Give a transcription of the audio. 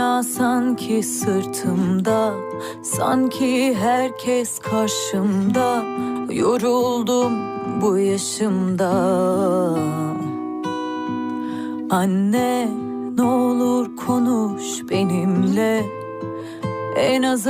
dünya sanki sırtımda Sanki herkes karşımda. Yoruldum bu yaşımda. Anne ne olur konuş benimle. En azı